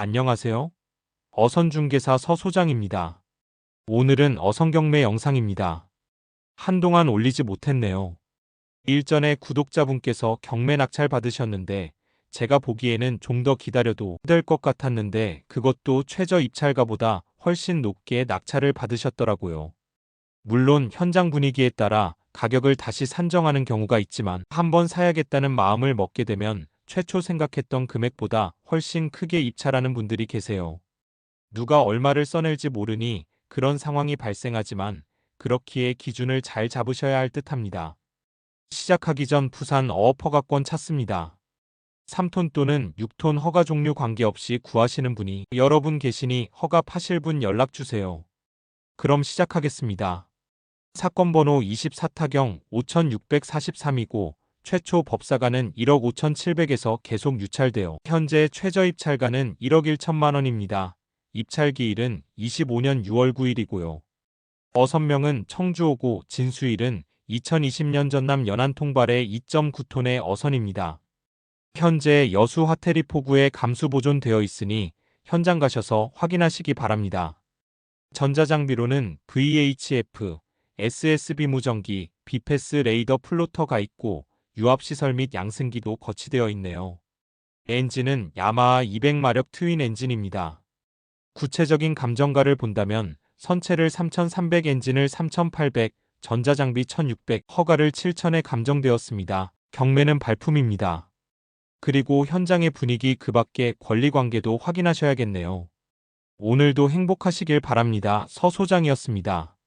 안녕하세요. 어선중개사 서 소장입니다. 오늘은 어선경매 영상입니다. 한동안 올리지 못했네요. 일전에 구독자분께서 경매 낙찰 받으셨는데 제가 보기에는 좀 더 기다려도 될 것 같았는데 그것도 최저 입찰가보다 훨씬 높게 낙찰을 받으셨더라고요. 물론 현장 분위기에 따라 가격을 다시 산정하는 경우가 있지만 한번 사야겠다는 마음을 먹게 되면 최초 생각했던 금액보다 훨씬 크게 입찰하는 분들이 계세요. 누가 얼마를 써낼지 모르니 그런 상황이 발생하지만 그렇기에 기준을 잘 잡으셔야 할 듯합니다. 시작하기 전 부산 어업 허가권 찾습니다. 3톤 또는 6톤 허가 종류 관계없이 구하시는 분이 여러분 계시니 허가 파실 분 연락 주세요. 그럼 시작하겠습니다. 사건 번호 24타경 5643이고 최초 법사가는 1억 5,700에서 계속 유찰되어 현재 최저 입찰가는 1억 1천만 원입니다. 입찰 기일은 25년 6월 9일이고요. 어선명은 청주오고 진수일은 2020년 전남 연안 통발의 2.9톤의 어선입니다. 현재 여수 화테리 포구에 감수 보존되어 있으니 현장 가셔서 확인하시기 바랍니다. 전자장비로는 VHF, SSB 무전기, 비패스 레이더 플로터가 있고 유압시설 및 양승기도 거치되어 있네요. 엔진은 야마하 200마력 트윈 엔진입니다. 구체적인 감정가를 본다면 선체를 3300 엔진을 3800, 전자장비 1600, 허가를 7000에 감정되었습니다. 경매는 발품입니다. 그리고 현장의 분위기 그 밖에 권리관계도 확인하셔야겠네요. 오늘도 행복하시길 바랍니다. 서 소장이었습니다.